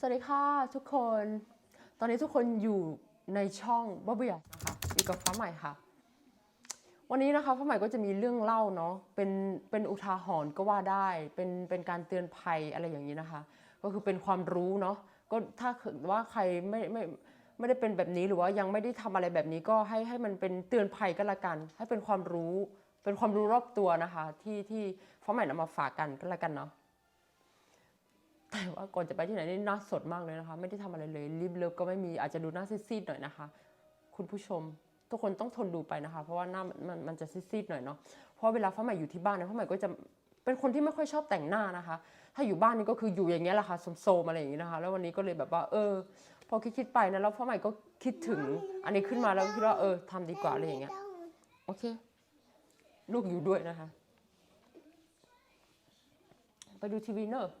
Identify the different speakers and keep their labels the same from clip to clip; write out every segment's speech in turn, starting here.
Speaker 1: สวัสดีค่ะทุกคน ตอนนี้ทุกคนอยู่ในช่องบ้าเบียนะคะอยู่กับฟ้าใหม่ค่ะ วันนี้นะคะฟ้าใหม่ก็จะมีเรื่องเล่าเนาะ เป็นเป็นอุทาหรณ์ก็ว่าได้ เป็นเป็นการเตือนภัยอะไรอย่างนี้นะคะ ก็คือเป็นความรู้เนาะ ก็ถ้าว่าใครไม่ไม่ไม่ได้เป็นแบบนี้หรือว่ายังไม่ได้ทำอะไรแบบนี้ก็ให้ให้มันเป็นเตือนภัยก็แล้วกัน ให้เป็นความรู้ เป็นความรู้รอบตัวนะคะ ที่ที่ฟ้าใหม่นำมาฝากกันก็แล้วกันเนาะ แต่ว่าก่อนจะไปที่ไหนนี่หน้าสดมากเลยนะคะ ไม่ได้ทำอะไรเลยรีบเลิฟก็ไม่มีอาจจะดูหน้าซีดๆหน่อยนะคะ คุณผู้ชมทุกคนต้องทนดูไปนะคะ เพราะว่าหน้ามันมันมันจะซีดๆหน่อยเนาะเพราะเวลาฟ้าใหม่อยู่ที่บ้านนะฟ้าใหม่ก็จะเป็นคนที่ไม่ค่อยชอบแต่งหน้านะคะ ถ้าอยู่บ้านนี่ก็คืออยู่อย่างเงี้ยแหละค่ะโซมๆอะไรอย่างงี้นะคะ แล้ววันนี้ก็เลยแบบว่า เออ พอคิดๆไปนะแล้วฟ้าใหม่ก็คิดถึง อันนี้ขึ้นมาแล้วคิดว่าเออทำดีกว่าอะไรอย่างเงี้ยโอเค ลูกอยู่ด้วยนะคะ ไปดูทีวีเนอะ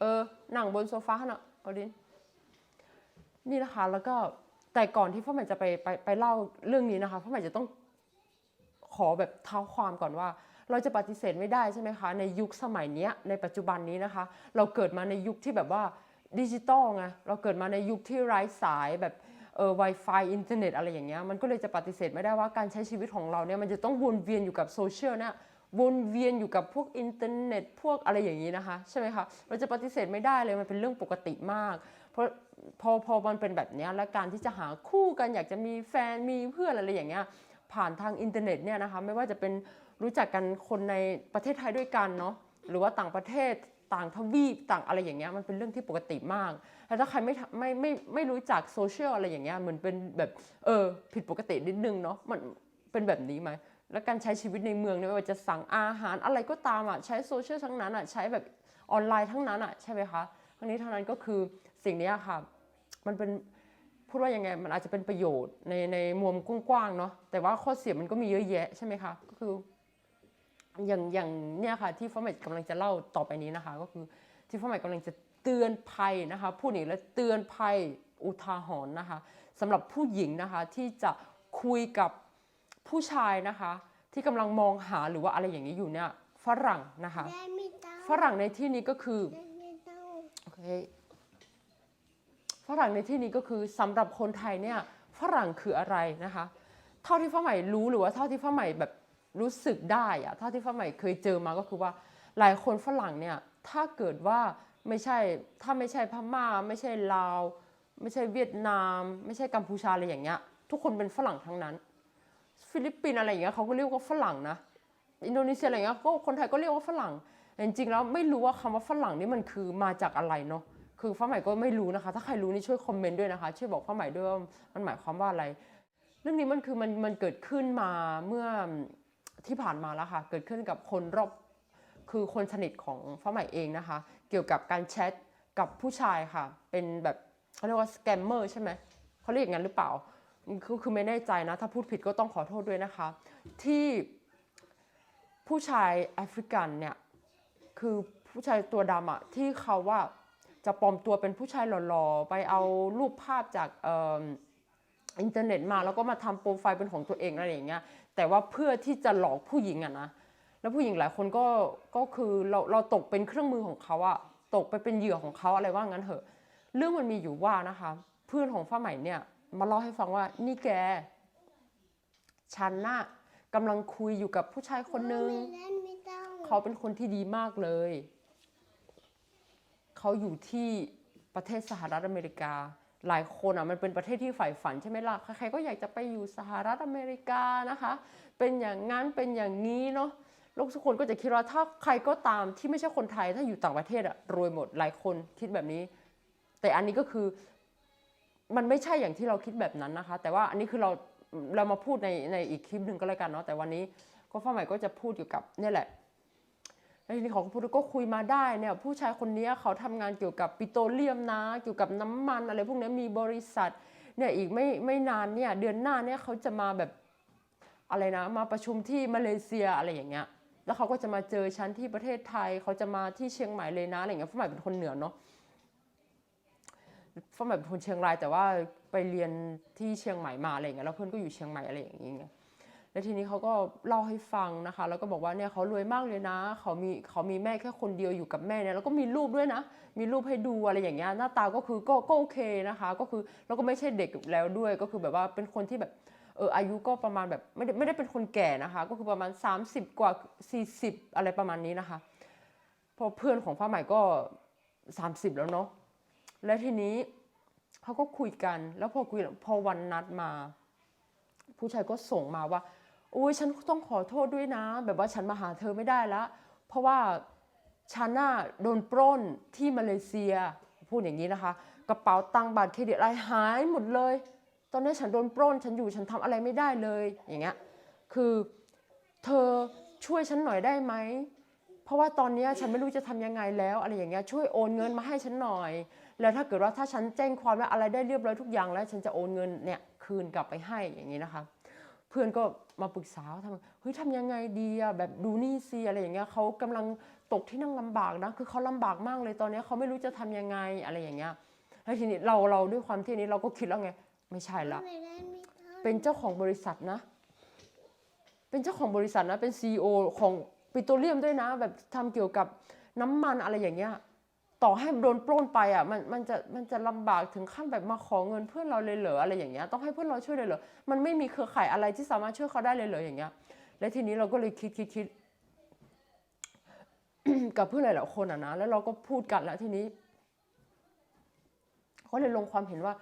Speaker 1: เออหนังบนโซฟาน่ะเอาดินนี่นะคะ แล้วก็แต่ก่อนที่พ่อใหม่จะไปไปไปเล่าเรื่องนี้นะคะพ่อใหม่จะต้องขอแบบเท้าความก่อนว่า เราจะปฏิเสธไม่ได้ใช่ไหมคะ ในยุคสมัยนี้ในปัจจุบันนี้นะคะ เราเกิดมาในยุคที่แบบว่าดิจิตอลไงเราเกิดมาในยุคที่ไร้สายแบบเออ Wi-Fi อินเทอร์เน็ตอะไรอย่างเงี้ยมันก็เลยจะปฏิเสธไม่ได้ว่าการใช้ชีวิตของเราเนี่ยมันจะต้องวนเวียนอยู่กับโซเชียลเนี่ย วนเวียนอยู่กับพวกอินเทอร์เน็ตพวกอะไรอย่างนี้นะคะ ใช่ไหมคะเราจะปฏิเสธไม่ได้เลยมันเป็นเรื่องปกติมาก เพราะพอพอมันเป็นแบบนี้และการที่จะหาคู่กันอยากจะมีแฟนมีเพื่อนอะไรอย่างเงี้ยผ่านทางอินเทอร์เน็ตเนี่ยนะคะไม่ว่าจะเป็นรู้จักกันคนในประเทศไทยด้วยกันเนาะหรือว่าต่างประเทศต่างทวีปต่างอะไรอย่างเงี้ยมันเป็นเรื่องที่ปกติมากแต่ถ้าใครไม่ไม่ไม่ไม่รู้จักโซเชียลอะไรอย่างเงี้ยเหมือนเป็นแบบเออผิดปกตินิดนึงเนาะมันเป็นแบบนี้ไหม และการใช้ชีวิตในเมืองเนี่ยไม่ว่าจะสั่งอาหารอะไรก็ตามอะใช้โซเชียลทั้งนั้นอะใช้แบบออนไลน์ทั้งนั้นอะใช่ไหมคะทั้งนี้ทั้งนั้นก็คือสิ่งนี้ค่ะ มันเป็นพูดว่ายังไงมันอาจจะเป็นประโยชน์ในในมุมกว้างๆเนาะแต่ว่าข้อเสียมันก็มีเยอะแยะใช่ไหมคะก็คืออย่างอย่างเนี่ยค่ะที่ฟ้าใหม่กำลังจะเล่าต่อไปนี้นะคะ ก็คือที่ฟ้าใหม่กำลังจะเตือนภัยนะคะพูดอีกแล้วเตือนภัยอุทาหรณ์นะคะสำหรับผู้หญิงนะคะที่จะคุยกับ ผู้ชายนะคะ ที่กำลังมองหาหรือว่าอะไรอย่างนี้อยู่เนี่ยฝรั่งนะคะ
Speaker 2: ได้ไม่ต้อง
Speaker 1: ฝรั่งในที่นี้ก็คือ
Speaker 2: ได้ไม่ต้อง
Speaker 1: โอเคฝรั่งในที่นี้ก็คือสำหรับคนไทยเนี่ยฝรั่งคืออะไรนะคะ เท่าที่ฟ้าใหม่รู้หรือว่าเท่าที่ฟ้าใหม่แบบรู้สึกได้อะเท่าที่ฟ้าใหม่เคยเจอมาก็คือว่าหลายคนฝรั่งเนี่ยถ้าเกิดว่าไม่ใช่ถ้าไม่ใช่พม่า ไม่ใช่ลาว ไม่ใช่เวียดนาม ไม่ใช่กัมพูชาอะไรอย่างเงี้ยทุกคนเป็นฝรั่งทั้งนั้น ฟิลิปปินอะไรอย่างเงี้ยเขาก็เรียกว่าฝรั่งนะอินโดนีเซียอะไรเงี้ยก็คนไทยก็เรียกว่าฝรั่งแต่จริงๆแล้วไม่รู้ว่าคำว่าฝรั่งนี่มันคือมาจากอะไรเนาะคือฟ้าใหม่ก็ไม่รู้นะคะ ถ้าใครรู้นี่ช่วยคอมเมนต์ด้วยนะคะช่วยบอกฟ้าใหม่ด้วยว่ามันหมายความว่าอะไร เรื่องนี้มันคือมันมันเกิดขึ้นมาเมื่อที่ผ่านมาแล้วค่ะ เกิดขึ้นกับคนรอบคือคนสนิทของฟ้าใหม่เองนะคะ เกี่ยวกับการแชทกับผู้ชายค่ะ เป็นแบบเขาเรียกว่าสแกมเมอร์ใช่ไหมเขาเรียกอย่างนั้นหรือเปล่า คือคือไม่แน่ใจนะ ถ้าพูดผิดก็ต้องขอโทษด้วยนะคะ ที่ผู้ชายแอฟริกันเนี่ย คือผู้ชายตัวดำอะที่เขาว่าจะปลอมตัวเป็นผู้ชายหล่อๆ ไปเอารูปภาพจากอินเทอร์เน็ตมาแล้วก็มาทำโปรไฟล์เป็นของตัวเองอะไรอย่างเงี้ยแต่ว่าเพื่อที่จะหลอกผู้หญิงอะนะแล้วผู้หญิงหลายคนก็ก็คือเราเราตกเป็นเครื่องมือของเขาอะตกไปเป็นเหยื่อของเขาอะไรว่างั้นเถอะ เรื่องมันมีอยู่ว่านะคะ เพื่อนของฟ้าใหม่เนี่ย มาเล่าให้ฟังว่า นี่แก ฉันน่ะกำลังคุยอยู่กับผู้ชายคนนึง
Speaker 2: ไม่ได้ไม่ต้อง
Speaker 1: เขาเป็นคนที่ดีมากเลย เขาอยู่ที่ประเทศสหรัฐอเมริกา หลายคนอะมันเป็นประเทศที่ใฝ่ฝันใช่ไหมล่ะ ใครๆก็อยากจะไปอยู่สหรัฐอเมริกานะคะ เป็นอย่างนั้น เป็นอย่างนี้เนาะโลกทุกคนก็จะคิดว่าถ้าใครก็ตามที่ไม่ใช่คนไทยถ้าอยู่ต่างประเทศอะรวยหมดหลายคนคิดแบบนี้ แต่อันนี้ก็คือ มันไม่ใช่อย่างที่เราคิดแบบนั้นนะคะ แต่ว่าอันนี้คือเราเรามาพูดในในอีกคลิปหนึ่งก็แล้วกันเนาะแต่วันนี้ก็ฟ้าใหม่ก็จะพูดเกี่กับเนี่ยแหละแล้วทีนี้ขาก็พูดก็คุยมาได้เนี่ยผู้ชายคนนี้เขาทำงานเกี่ยวกับปิโตรเลียมนะ เกี่ยวกับน้ำมันอะไรพวกนี้มีบริษัทเนี่ยอีกไม่ไม่นานเนี่ยเดือนหน้าเนี่ยเขาจะมาแบบอะไรนะมาประชุมที่มาเลเซียอะไรอย่างเงี้ยแล้วเขาก็จะมาเจอฉันที่ประเทศไทย เขาจะมาที่เชียงใหม่เลยนะอะไรเงี้ยฟ้าใหม่เป็นคนเหนือเนาะ ฟ้าใหม่เป็นคนเชียงราย แต่ว่าไปเรียนที่เชียงใหม่มาอะไรเงี้ยแล้วเพื่อนก็อยู่เชียงใหม่อะไรอย่างเงี้ยแล้วทีนี้เขาก็เล่าให้ฟังนะคะ แล้วก็บอกว่าเนี่ยเขารวยมากเลยนะเขามีเขามีแม่แค่คนเดียวอยู่กับแม่เนี่ยแล้วก็มีรูปด้วยนะ มีรูปให้ดูอะไรอย่างเงี้ยหน้าตาก็คือก็ก็โอเคนะคะ ก็คือแล้วก็ไม่ใช่เด็กแล้วด้วยก็คือแบบว่าเป็นคนที่แบบเอออายุก็ประมาณแบบไม่ได้ไม่ได้เป็นคนแก่นะคะ ก็คือประมาณ 30 กว่า 40 อะไรประมาณนี้นะคะเพอเพื่อนของฟ้าใหม่ก็ 30 แล้วเนาะ และทีนี้เขาก็คุยกัน แล้วพอคุยพอวันนัดมา ผู้ชายก็ส่งมาว่าอุ้ยฉันต้องขอโทษด้วยนะ แบบว่าฉันมาหาเธอไม่ได้แล้วเพราะว่าฉันน่ะโดนปล้นที่มาเลเซีย พูดอย่างนี้นะคะ กระเป๋าตังค์บัตรเครดิตอะไรหายหมดเลย ตอนนี้ฉันโดนปล้น ฉันอยู่ฉันทำอะไรไม่ได้เลยอย่างเงี้ยคือเธอช่วยฉันหน่อยได้ไหม เพราะว่าตอนเนี้ยฉันไม่รู้จะทำยังไงแล้วอะไรอย่างเงี้ยช่วยโอนเงินมาให้ฉันหน่อย แล้วถ้าเกิดว่าถ้าฉันแจ้งความและอะไรได้เรียบร้อยทุกอย่างแล้ว ฉันจะโอนเงินเนี่ยคืนกลับไปให้อย่างนี้นะคะ เพื่อนก็มาปรึกษาว่าทำเฮ้ยทำยังไงดีอะแบบดูนี่สิอะไรอย่างเงี้ยเขากำลังตกที่นั่งลำบากนะคือเขาลำบากมากเลยตอนเนี้ยเขาไม่รู้จะทำยังไงอะไรอย่างเงี้ยแล้วทีนี้เราเราด้วยความที่นี้เราก็คิดแล้วไงไม่ใช่ละเป็นเจ้าของบริษัทนะ เป็นเจ้าของบริษัทนะเป็นซีอของ ปิโตรเลียมด้วยนะ แบบทำเกี่ยวกับน้ำมันอะไรอย่างเงี้ยต่อให้โดนปล้นไปอะมันมันจะมันจะลำบากถึงขั้นแบบมาขอเงินเพื่อนเราเลยเหรออะไรอย่างเงี้ยต้องให้เพื่อนเราช่วยเลยเหรอมันไม่มีเครือข่ายอะไรที่สามารถช่วยเขาได้เลยเหรออย่างเงี้ย และทีนี้เราก็เลยคิดคิดคิดกับเพื่อนหลายๆคนอะนะแล้วเราก็พูดกันแล้วทีนี้เขาเลยลงความเห็นว่า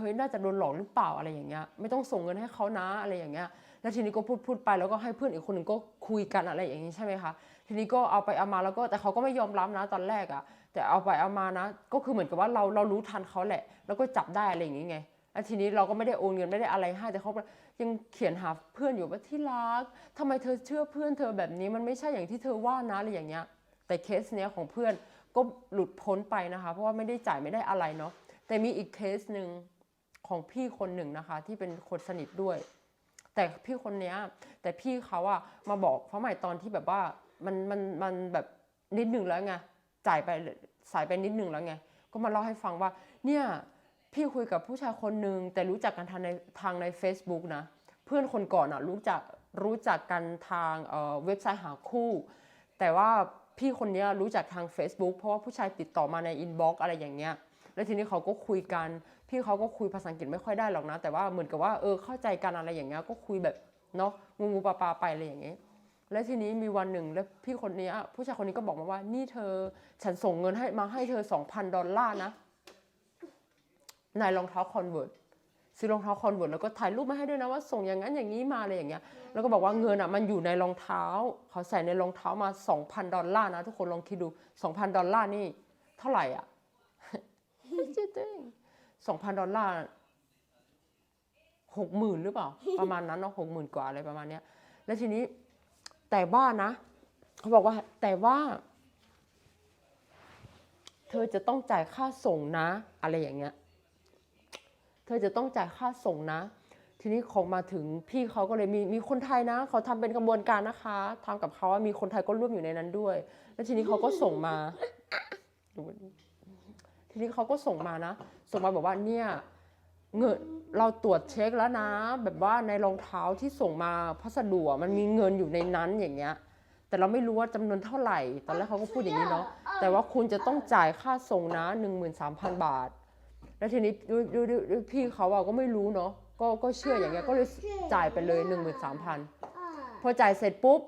Speaker 1: เฮ้ยน่าจะโดนหลอกหรือเปล่าอะไรอย่างเงี้ยไม่ต้องส่งเงินให้เขานะอะไรอย่างเงี้ยแล้วทีนี้ก็พูดพูดไปแล้วก็ให้เพื่อนอีกคนหนึ่งก็คุยกันอะไรอย่างงี้ใช่ไหมคะทีนี้ก็เอาไปเอามาแล้วก็แต่เขาก็ไม่ยอมรับนะตอนแรกอะแต่เอาไปเอามานะ ก็คือเหมือนกับว่าเราเรารู้ทันเขาแหละ แล้วก็จับได้อะไรอย่างงี้ไงแล้วทีนี้เราก็ไม่ได้โอนเงินไม่ได้อะไรให้แต่เขายังเขียนหาเพื่อนอยู่ว่าที่รักทำไมเธอเชื่อเพื่อนเธอแบบนี้มันไม่ใช่อย่างที่เธอว่านะอะไรอย่างเงี้ยแต่เคสเนี้ยของเพื่อนก็หลุดพ้นไปนะคะ เพราะว่าไม่ได้จ่ายไม่ได้อะไรเนาะแต่มีอีกเคสหนึ่ง ของพี่คนหนึ่งนะคะ ที่เป็นคนสนิทด้วย แต่พี่คนเนี้ย แต่พี่เขาอะมาบอกเพราะใหม่ตอนที่แบบว่ามันมันมันแบบนิดหนึ่งแล้วไงจ่ายไปสายไปนิดหนึ่งแล้วไงก็มาเล่าให้ฟังว่า เนี่ยพี่คุยกับผู้ชายคนหนึ่งแต่รู้จักกันทางในทางใน Facebook นะ เพื่อนคนก่อนอะรู้จักรู้จักกันทางเเว็บไซต์หาคู่ แต่ว่าพี่คนนี้รู้จักทาง Facebook เพราะว่าผู้ชายติดต่อมาในอินบ็อกซ์อะไรอย่างเงี้ย แล้วทีนี้เขาก็คุยกัน พี่เขาก็คุยภาษาอังกฤษไม่ค่อยได้หรอกนะ แต่ว่าเหมือนกับว่าเออเข้าใจกันอะไรอย่างเงี้ยก็คุยแบบเนาะงูงูปลาปลาไปอะไรอย่างเงี้ยแล้วทีนี้มีวันหนึ่งแล้วพี่คนนี้ผู้ชายคนนี้ก็บอกมาว่า นี่เธอ ฉันส่งเงินให้มาให้เธอ2,000ดอลลาร์นะในรองเท้าคอนเวิร์ตซื้อรองเท้าคอนเวิร์ตแล้วก็ถ่ายรูปมาให้ด้วยนะว่าส่งอย่างนั้นอย่างนี้มาอะไรอย่างเงี้ยแล้วก็บอกว่าเงินอะมันอยู่ในรองเท้า เขาใส่ในรองเท้ามา2,000ดอลลาร์นะทุกคนลองคิดดู2,000ดอลลาร์นี่เท่าไหร่อะ สองพันดอลลาร์หกหมื่นหรือเปล่า ประมาณนั้นเนาะหกหมื่นกว่าอะไรประมาณเนี้ย แล้วทีนี้แต่ว่านะ เขาบอกว่า แต่ว่า เธอจะต้องจ่ายค่าส่งนะ อะไรอย่างเงี้ย เธอจะต้องจ่ายค่าส่งนะ ทีนี้ของมาถึงพี่เขาก็เลยมีมีคนไทยนะเขาทำเป็นกระบวนการนะคะทำกับเขาว่ามีคนไทยก็ร่วมอยู่ในนั้นด้วย แล้วทีนี้เขาก็ส่งมาดูดิทีนี้เขาก็ส่งมานะ ส่งมาบอกว่าเนี่ยเงินเราตรวจเช็คแล้วนะ แบบว่าในรองเท้าที่ส่งมาพัสดุมันมีเงินอยู่ในนั้นอย่างเงี้ย แต่เราไม่รู้ว่าจำนวนเท่าไหร่ ตอนแรกเขาก็พูดอย่างนี้เนาะแต่ว่าคุณจะต้องจ่ายค่าส่งนะ 13,000 บาท แล้วทีนี้ด้วยด้วยด้วยด้วยพี่เขาอะก็ไม่รู้เนาะก็ก็เชื่ออย่างเงี้ยก็เลยจ่ายไปเลย 13,000 พอจ่ายเสร็จปุ๊บ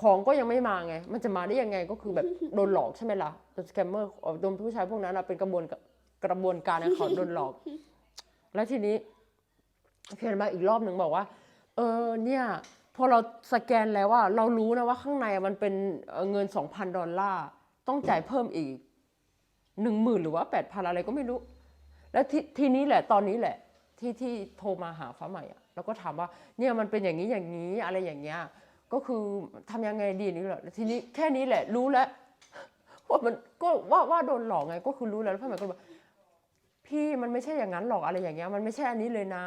Speaker 1: ของก็ยังไม่มาไง มันจะมาได้ยังไงก็คือแบบโดนหลอกใช่ไหมล่ะโดนสแกมเมอร์โดนผู้ชายพวกนั้นเป็นกระบวน กระบวนการของเขาโดนหลอก แล้วทีนี้เพียนมาอีกรอบหนึ่งบอกว่า เออเนี่ยพอเราสแกนแล้วว่าเรารู้นะว่าข้างในมันเป็นเอ่อเงิน2,000ดอลลาร์ต้องจ่ายเพิ่มอีกหนึ่งหมื่นหรือว่าแปดพันอะไรก็ไม่รู้ แล้วททีนี้แหละตอนนี้แหละ ที่ที่โทรมาหาฟ้าใหม่อะแล้วก็ถามว่าเนี่ยมันเป็นอย่างนี้อย่างนี้อะไรอย่างเงี้ยก็คือทำยังไงดีนี่แหละแล้วทีนี้แค่นี้แหละรู้แล้วว่ามันก็ว่าว่าโดนหลอกไงก็คือรู้แล้วแล้วฟ้าใหม่ก็บอก พี่มันไม่ใช่อย่างนั้นหรอกอะไรอย่างเงี้ยมันไม่ใช่อันนี้เลยนะ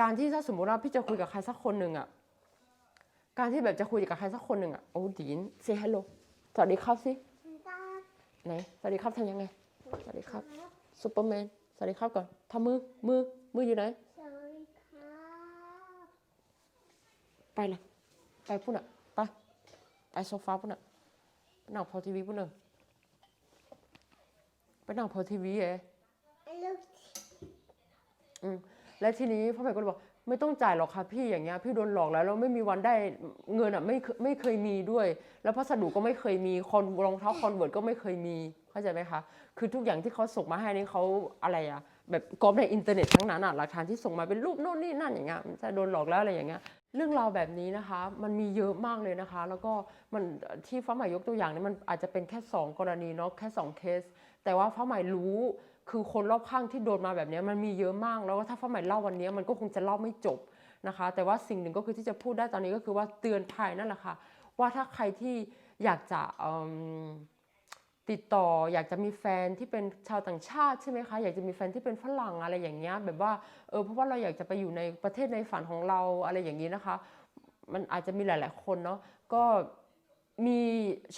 Speaker 1: การที่ถ้าสมมติว่าพี่จะคุยกับใครสักคนหนึ่งอะการที่แบบจะคุยกับใครสักคนหนึ่งอะโอ้ดีนเซฮัลโหลสวัสดีครับสิไหนสวัสดีครับทำยังไง สวัสดีครับซูเปอร์แมนสวัสดีครับก่อนทำมือมือมืออยู่ไหน
Speaker 2: สวัสดีครับ
Speaker 1: ไปเลยไปพุ่นอะไปไปโซฟาพุ่นอะไปนั่งพอทีวีพุ่นหนึ่งไปนั่งพอทีวีเอ๋ อืมและทีนี้พ่อใหม่ก็เลยบอกไม่ต้องจ่ายหรอกค่ะพี่อย่างเงี้ยพี่โดนหลอกแล้วแล้วไม่มีวันได้เงินอะไม่เคไม่เคยมีด้วย แล้วพัสดุก็ไม่เคยมีคอนรองเท้าคอนเวิร์ตก็ไม่เคยมีเข้าใจไหมคะคือทุกอย่างที่เขาส่งมาให้นี่เขาอะไรอะแบบก๊อปในอินเทอร์เน็ตทั้งนั้นอะหลักฐานที่ส่งมาเป็นรูปโน่นนี่นั่นอย่างเงี้ยมันจะโดนหลอกแล้วอะไรอย่างเงี้ย เรื่องราวแบบนี้นะคะ มันมีเยอะมากเลยนะคะ แล้วก็มันที่ฟ้าใหม่ยกตัวอย่างนี่ยมันอาจจะเป็นแค่สองกรณีเนาะแค่สองเคส แต่ว่าฟ้าใหม่รู้คือคนรอบข้างที่โดนมาแบบนี้มันมีเยอะมาก แล้วก็ถ้าฟ้าใหม่เล่าวันนี้มันก็คงจะเล่าไม่จบนะคะ แต่ว่าสิ่งหนึ่งก็คือที่จะพูดได้ตอนนี้ก็คือว่าเตือนภัยนั่นแหละค่ะว่าถ้าใครที่อยากจะเอิ่ม ติดต่ออยากจะมีแฟนที่เป็นชาวต่างชาติใช่ไหมคะอยากจะมีแฟนที่เป็นฝรั่งอะไรอย่างเงี้ยแบบว่าเออเพราะว่าเราอยากจะไปอยู่ในประเทศในฝันของเราอะไรอย่างนี้นะคะ มันอาจจะมีหลาย ๆ คนเนาะก็มี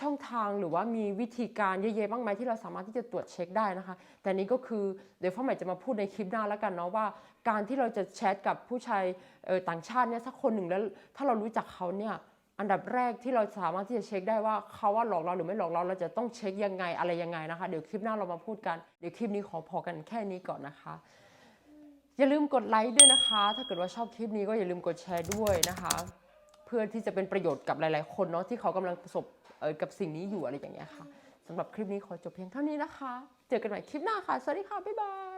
Speaker 1: ช่องทางหรือว่ามีวิธีการเยอะแยะมากมายที่เราสามารถที่จะตรวจเช็คได้นะคะ แต่นี้ก็คือเดี๋ยวฟ้าใหม่จะมาพูดในคลิปหน้าแล้วกันเนาะว่า การที่เราจะแชทกับผู้ชายเออต่างชาติเนี่ยสักคนหนึ่งแล้วถ้าเรารู้จักเขาเนี่ย อันดับแรกที่เราสามารถที่จะเช็คได้ว่าเขาว่าหลอกเราหรือไม่หลอกเราเราจะต้องเช็คยังไงอะไรยังไงนะคะ เดี๋ยวคลิปหน้าเรามาพูดกันเดี๋ยวคลิปนี้ขอพอกันแค่นี้ก่อนนะคะ อย่าลืมกดไลค์ด้วยนะคะ ถ้าเกิดว่าชอบคลิปนี้ก็อย่าลืมกดแชร์ด้วยนะคะ เพื่อที่จะเป็นประโยชน์กับหลาย ๆ คนเนาะที่เขากำลังประสบกับสิ่งนี้อยู่อะไรอย่างเงี้ยค่ะสำหรับคลิปนี้ขอจบเพียงเท่านี้นะคะ เจอกันใหม่คลิปหน้าค่ะ สวัสดีค่ะ บ๊ายบาย